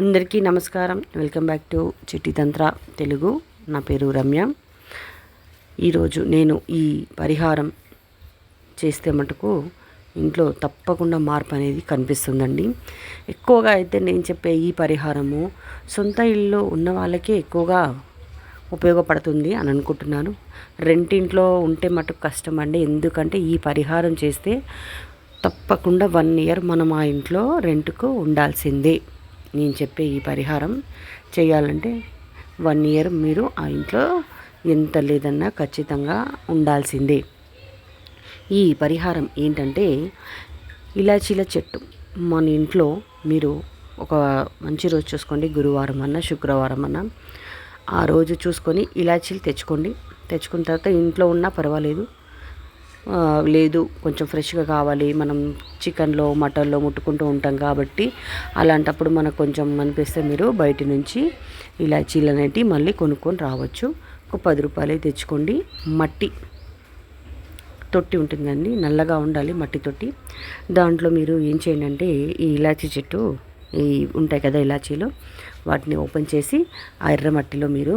అందరికీ నమస్కారం. Welcome back to Chittitantra Telugu. నా పేరు రమ్య. ఈరోజు నేను ఈ పరిహారం చేస్తే మటుకు ఇంట్లో తప్పకుండా మార్పు అనేది కనిపిస్తుందండి. ఎక్కువగా అయితే నేను చెప్పే ఈ పరిహారము సొంత ఇల్లు ఉన్న వాళ్ళకే ఎక్కువగా ఉపయోగపడుతుంది అని అనుకుంటున్నాను. రెంటింట్లో ఉంటే మటుకు కష్టం అండి ఎందుకంటే ఈ పరిహారం చేస్తే తప్పకుండా వన్ ఇయర్ మనం ఆ ఇంట్లో రెంట్కు ఉండాల్సిందే. నేను చెప్పే ఈ పరిహారం చేయాలంటే వన్ ఇయర్ మీరు ఆ ఇంట్లో ఎంత లేదన్నా ఖచ్చితంగా ఉండాల్సిందే. ఈ పరిహారం ఏంటంటే ఇలాచీల చెట్టు. మన ఇంట్లో మీరు ఒక మంచి రోజు చూసుకోండి. గురువారం అన్నా శుక్రవారం అన్నా ఆ రోజు చూసుకొని ఇలాచీలు తెచ్చుకోండి. తెచ్చుకున్న తర్వాత ఇంట్లో ఉన్నా పర్వాలేదు. లేదు కొంచెం ఫ్రెష్గా కావాలి. మనం చికెన్లో మటన్లో ముట్టుకుంటూ ఉంటాం కాబట్టి అలాంటప్పుడు మనకు కొంచెం అనిపిస్తే మీరు బయట నుంచి ఇలాచీలు అనేటివి మళ్ళీ కొనుక్కొని రావచ్చు. ఒక పది రూపాయలు తెచ్చుకోండి. మట్టి తొట్టి ఉంటుందండి. నల్లగా ఉండాలి మట్టి తొట్టి. దాంట్లో మీరు ఏం చేయండి అంటే ఈ ఇలాచీ చెట్టు ఈ ఉంటాయి కదా ఇలాచీలు వాటిని ఓపెన్ చేసి ఆ ఎర్ర మట్టిలో మీరు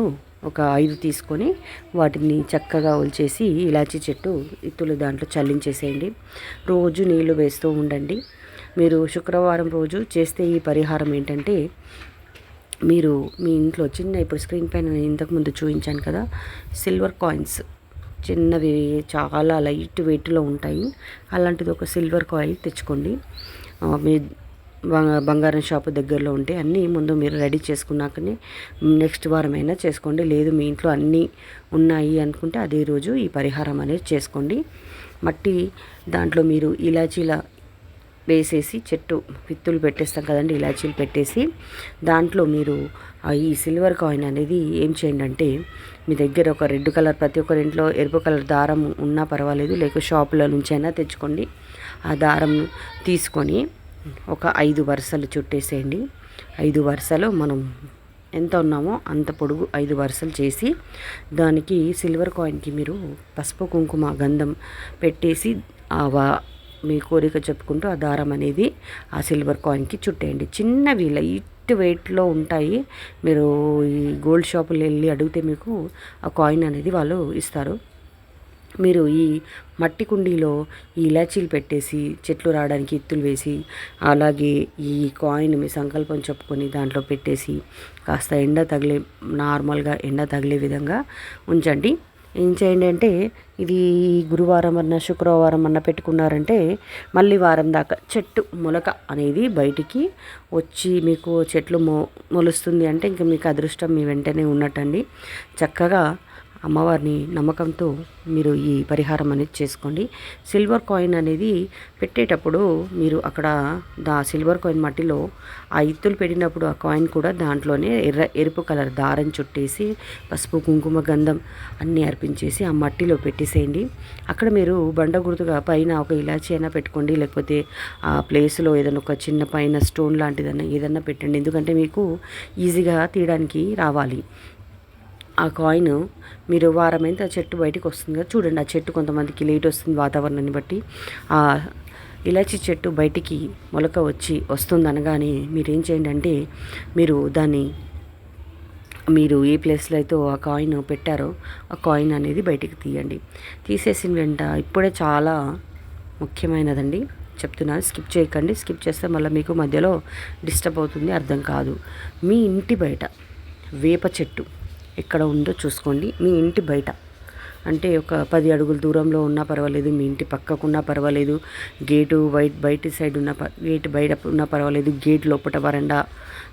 ఒక ఐదు తీసుకొని వాటిని చక్కగా ఒలిచేసి ఇలాచీ చెట్టు ఇత్తులు దాంట్లో చల్లించేసేయండి. రోజు నీళ్ళు వేస్తూ ఉండండి. మీరు శుక్రవారం రోజు చేస్తే ఈ పరిహారం ఏంటంటే మీరు మీ ఇంట్లో చిన్న ఇప్పుడు స్క్రీన్ పైన ఇంతకుముందు చూపించాను కదా సిల్వర్ కాయిన్స్. చిన్నవి చాలా లైట్ వెయిట్లో ఉంటాయి. అలాంటిది ఒక సిల్వర్ కాయిల్ తెచ్చుకోండి. మీ బంగారం షాపు దగ్గరలో ఉంటే అన్నీ ముందు మీరు రెడీ చేసుకున్నాకనే నెక్స్ట్ వారం అయినా చేసుకోండి. లేదు మీ ఇంట్లో అన్నీ ఉన్నాయి అనుకుంటే అదే రోజు ఈ పరిహారం అనేది చేసుకోండి. మట్టి దాంట్లో మీరు ఇలాచీల వేసేసి చెట్టు విత్తులు పెట్టేస్తాం కదండి ఇలాచీలు పెట్టేసి దాంట్లో మీరు ఈ సిల్వర్ కాయిన్ అనేది ఏం చేయండి అంటే మీ దగ్గర ఒక రెడ్ కలర్ ప్రతి ఒక్కరి ఇంట్లో ఎరుపు కలర్ దారం ఉన్నా పర్వాలేదు లేక షాపుల నుంచి అయినా తెచ్చుకోండి. ఆ దారం తీసుకొని ఒక ఐదు వరుసలు చుట్టేసేయండి. ఐదు వరుసలు మనం ఎంత ఉన్నామో అంత పొడుగు ఐదు వరుసలు చేసి దానికి సిల్వర్ కాయిన్కి మీరు పసుపు కుంకుమ గంధం పెట్టేసి మీ కోరిక చెప్పుకుంటూ ఆ దారం అనేది ఆ సిల్వర్ కాయిన్కి చుట్టేయండి. చిన్నవి లైట్ వెయిట్లో ఉంటాయి. మీరు ఈ గోల్డ్ షాపులు వెళ్ళి అడిగితే మీకు ఆ కాయిన్ అనేది వాళ్ళు ఇస్తారు. మీరు ఈ మట్టి కుండీలో ఈ ఇలాచీలు పెట్టేసి చెట్లు రావడానికి ఎత్తులు వేసి అలాగే ఈ కాయిన్ మీ సంకల్పం చెప్పుకొని దాంట్లో పెట్టేసి కాస్త ఎండ తగిలే నార్మల్గా ఎండ తగిలే విధంగా ఉంచండి. ఏం చేయండి అంటే ఇది గురువారం అన్న శుక్రవారం అన్న పెట్టుకున్నారంటే మళ్ళీ వారం దాకా చెట్టు మొలక అనేది బయటికి వచ్చి మీకు చెట్లు మొ మొలుస్తుంది అంటే ఇంకా మీకు అదృష్టం మీ వెంటనే ఉన్నట్టండి. చక్కగా అమ్మవారిని నమ్మకంతో మీరు ఈ పరిహారం అనేది చేసుకోండి. సిల్వర్ కాయిన్ అనేది పెట్టేటప్పుడు మీరు అక్కడ దా సిల్వర్ కాయిన్ మట్టిలో ఆ ఇత్తులు పెట్టినప్పుడు ఆ కాయిన్ కూడా దాంట్లోనే ఎర్ర ఎరుపు కలర్ దారం చుట్టేసి పసుపు కుంకుమ గంధం అన్నీ అర్పించేసి ఆ మట్టిలో పెట్టేసేయండి. అక్కడ మీరు బండ గుర్తుగా పైన ఒక ఇలాచీ అయినా పెట్టుకోండి. లేకపోతే ఆ ప్లేస్లో ఏదైనా ఒక చిన్న పైన స్టోన్ లాంటిదన్నా ఏదన్నా పెట్టండి. ఎందుకంటే మీకు ఈజీగా తీయడానికి రావాలి. ఆ కాయిన్ మీరు వారమైతే ఆ చెట్టు బయటకు వస్తుంది కదా చూడండి. ఆ చెట్టు కొంతమందికి లేట్ వస్తుంది వాతావరణాన్ని బట్టి. ఆ ఇలాచి చెట్టు బయటికి మొలక వచ్చి వస్తుంది అనగానే మీరేం చేయండి అంటే మీరు దాన్ని మీరు ఏ ప్లేస్లో అయితే ఆ కాయిన్ పెట్టారో ఆ కాయిన్ అనేది బయటికి తీయండి. తీసేసిన వెంట ఇప్పుడే చాలా ముఖ్యమైనదండి. చెప్తున్నాను స్కిప్ చేయకండి. స్కిప్ చేస్తే మళ్ళీ మీకు మధ్యలో డిస్టర్బ్ అవుతుంది అర్థం కాదు. మీ ఇంటి బయట వేప చెట్టు ఎక్కడ ఉందో చూసుకోండి. మీ ఇంటి బయట. అంటే ఒక పది అడుగుల దూరంలో ఉన్నా పర్వాలేదు మీ ఇంటి పక్కకున్నా పర్వాలేదు గేటు బయట బయట సైడ్ ఉన్న గేట్ బయట ఉన్నా పర్వాలేదు గేట్ లోపల వరండా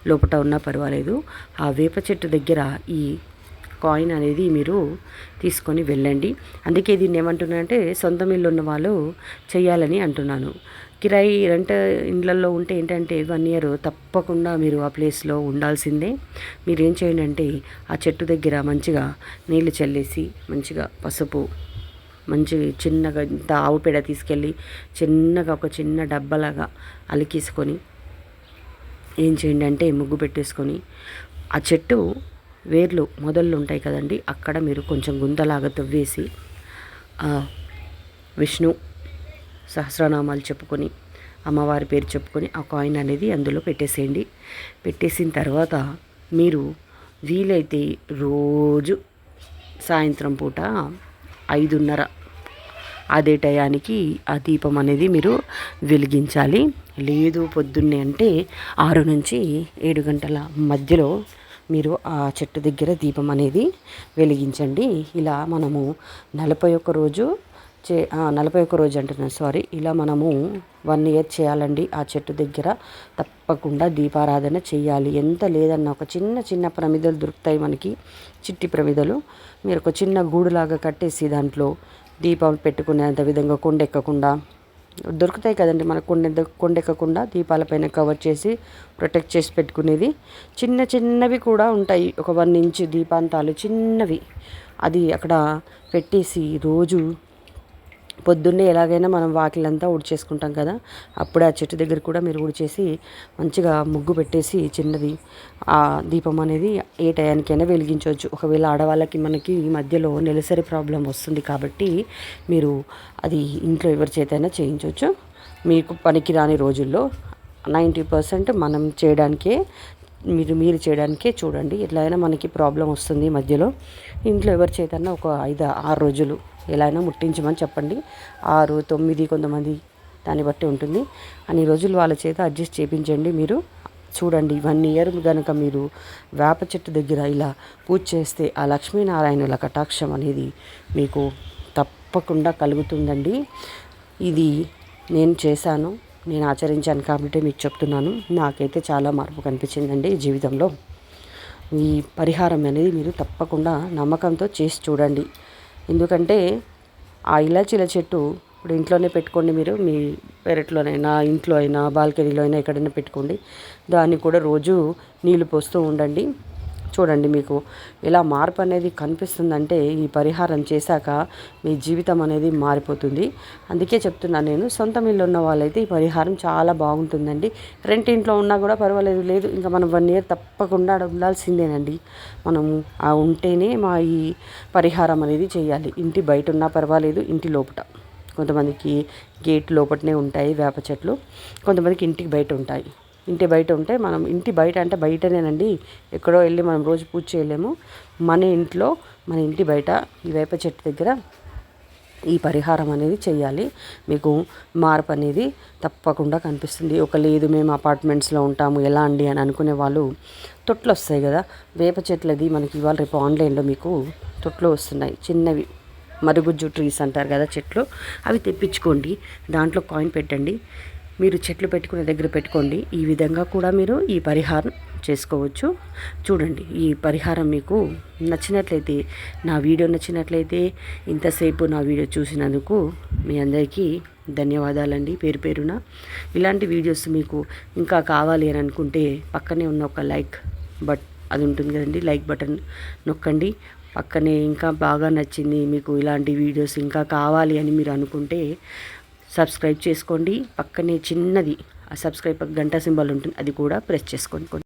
లోపల ఉన్నా పర్వాలేదు. ఆ వేప చెట్టు దగ్గర ఈ కాయిన్ అనేది మీరు తీసుకొని వెళ్ళండి. అందుకే దీన్ని ఏమంటున్నానంటే సొంతం ఇల్లు ఉన్న వాళ్ళు చేయాలని అంటున్నాను. కిరాయి రెంట్ ఇండ్లలో ఉంటే ఏంటంటే వన్ ఇయర్ తప్పకుండా మీరు ఆ ప్లేస్లో ఉండాల్సిందే. మీరు ఏం చేయండి అంటే ఆ చెట్టు దగ్గర మంచిగా నీళ్ళు చల్లేసి మంచిగా పసుపు మంచి చిన్నగా ఇంత ఆవు పేడ తీసుకెళ్ళి చిన్నగా ఒక చిన్న డబ్బలాగా అలికేసుకొని ఏం చేయండి అంటే ముగ్గు పెట్టేసుకొని ఆ చెట్టు వేర్లు మొదళ్ళు ఉంటాయి కదండి అక్కడ మీరు కొంచెం గుంతలాగా తవ్వేసి విష్ణు సహస్రనామాలు చెప్పుకొని అమ్మవారి పేరు చెప్పుకొని ఆ కాయిన్ అనేది అందులో పెట్టేసేయండి. పెట్టేసిన తర్వాత మీరు వీలైతే రోజు సాయంత్రం పూట ఐదున్నర అదే టయానికి ఆ దీపం అనేది మీరు వెలిగించాలి. లేదు పొద్దున్నే అంటే ఆరు నుంచి ఏడు గంటల మధ్యలో మీరు ఆ చెట్టు దగ్గర దీపం అనేది వెలిగించండి. ఇలా మనము నలభై ఒక్క రోజు చే నలభై ఒక్క రోజు అంటున్నాను సారీ ఇలా మనము వన్ ఇయర్ చేయాలండి ఆ చెట్టు దగ్గర. తప్పకుండా దీపారాధన చేయాలి ఎంత లేదన్న ఒక చిన్న చిన్న ప్రమిదలు దొరుకుతాయి మనకి. చిట్టి ప్రమిదలు. మీరు ఒక చిన్న గూడులాగా కట్టేసి దాంట్లో దీపం పెట్టుకునేంత విధంగా కొండెక్కకుండా దొరుకుతాయి కదండి మనకు కొండ కొండెక్కకుండా దీపాలపైన కవర్ చేసి ప్రొటెక్ట్ చేసి పెట్టుకునేది. చిన్న చిన్నవి కూడా ఉంటాయి. ఒక వన్ ఇంచ్ దీపాంతాలు చిన్నవి. అది అక్కడ పెట్టేసి రోజు పొద్దున్నే ఎలాగైనా మనం వాకిలంతా ఉడిచేసుకుంటాం కదా అప్పుడే ఆ చెట్టు దగ్గర కూడా మీరు ఉడిచేసి మంచిగా ముగ్గు పెట్టేసి చిన్నది ఆ దీపం అనేది ఏ టయానికైనా వెలిగించవచ్చు. ఒకవేళ ఆడవాళ్ళకి మనకి ఈ మధ్యలో నెలసరి ప్రాబ్లం వస్తుంది కాబట్టి మీరు అది ఇంట్లో ఎవరి చేతైనా చేయించవచ్చు. మీకు పనికి రాని రోజుల్లో నైంటీ పర్సెంట్ మనం చేయడానికే మీరు మీరు చేయడానికే చూడండి. ఎట్లయినా మనకి ప్రాబ్లం వస్తుంది మధ్యలో. ఇంట్లో ఎవరి చేతన్నా ఒక ఐదు ఆరు రోజులు ఎలా అయినా ముట్టించమని చెప్పండి. ఆరు తొమ్మిది కొంతమంది దాన్ని బట్టి ఉంటుంది. అన్ని రోజులు వాళ్ళ చేత అడ్జస్ట్ చేయించండి మీరు. చూడండి వన్ ఇయర్ కనుక మీరు వేప చెట్టు దగ్గర ఇలా పూజ చేస్తే ఆ లక్ష్మీనారాయణుల కటాక్షం అనేది మీకు తప్పకుండా కలుగుతుందండి. ఇది నేను చేశాను నేను ఆచరించాను కాబట్టి మీకు చెప్తున్నాను. నాకైతే చాలా మార్పు కనిపించిందండి జీవితంలో. ఈ పరిహారం అనేది మీరు తప్పకుండా నమ్మకంతో చేసి చూడండి. ఎందుకంటే ఆ ఇలాచీల చెట్టు ఇప్పుడు ఇంట్లోనే పెట్టుకోండి మీరు మీ పెరట్లోనైనా ఇంట్లో అయినా బాల్కనీలో అయినా ఎక్కడైనా పెట్టుకోండి. దాన్ని కూడా రోజు నీళ్ళు పోస్తూ ఉండండి. చూడండి మీకు. ఇలా మార్పు అనేది కనిపిస్తుందంటే ఈ పరిహారం చేశాక మీ జీవితం అనేది మారిపోతుంది. అందుకే చెప్తున్నాను నేను సొంత ఇల్లు ఉన్న వాళ్ళైతే ఈ పరిహారం చాలా బాగుంటుందండి. రెంట్ ఇంట్లో ఉన్నా కూడా పర్వాలేదు లేదు. ఇంకా మనం వన్ ఇయర్ తప్పకుండా ఉండాల్సిందేనండి. మనము ఆ ఉంటేనే మా ఈ పరిహారం అనేది చేయాలి. ఇంటి బయట ఉన్నా పర్వాలేదు ఇంటి లోపల కొంతమందికి గేట్ లోపటనే ఉంటాయి వేప చెట్లు. కొంతమందికి ఇంటికి బయట ఉంటాయి. ఇంటి బయట ఉంటే మనం ఇంటి బయట అంటే బయటనేనండి. ఎక్కడో వెళ్ళి మనం రోజు పూజ చేయలేము. మన ఇంట్లో మన ఇంటి బయట ఈ వేప చెట్టు దగ్గర ఈ పరిహారం అనేది చేయాలి. మీకు మార్పు అనేది తప్పకుండా కనిపిస్తుంది. ఒక లేదు మేము అపార్ట్మెంట్స్లో ఉంటాము ఎలా అండి అని అనుకునే వాళ్ళు తొట్లు వస్తాయి కదా. వేప చెట్లది మనకి ఇవాళ రేపు ఆన్లైన్లో మీకు తొట్లు వస్తున్నాయి. చిన్నవి మరుగుజ్జు ట్రీస్ అంటారు కదా చెట్లు. అవి తెప్పించుకోండి. దాంట్లో కాయిన్ పెట్టండి. మీరు చెట్లు పెట్టుకునే దగ్గర పెట్టుకోండి. ఈ విధంగా కూడా మీరు ఈ పరిహారం చేసుకోవచ్చు. చూడండి ఈ పరిహారం మీకు నచ్చినట్లయితే నా వీడియో నచ్చినట్లయితే ఇంతసేపు నా వీడియో చూసినందుకు మీ అందరికీ ధన్యవాదాలండి. పేరు పేరున ఇలాంటి వీడియోస్ మీకు ఇంకా కావాలి అని అనుకుంటే పక్కనే ఉన్న ఒక లైక్ బట్ అది ఉంటుంది కదండి లైక్ బటన్ నొక్కండి. పక్కనే ఇంకా బాగా నచ్చింది మీకు ఇలాంటి వీడియోస్ ఇంకా కావాలి అని మీరు అనుకుంటే సబ్స్క్రైబ్ చేసుకోండి. పక్కనే చిన్నది ఆ సబ్స్క్రైబ్ గంట సింబల్ ఉంటుంది అది కూడా ప్రెస్ చేసుకోండి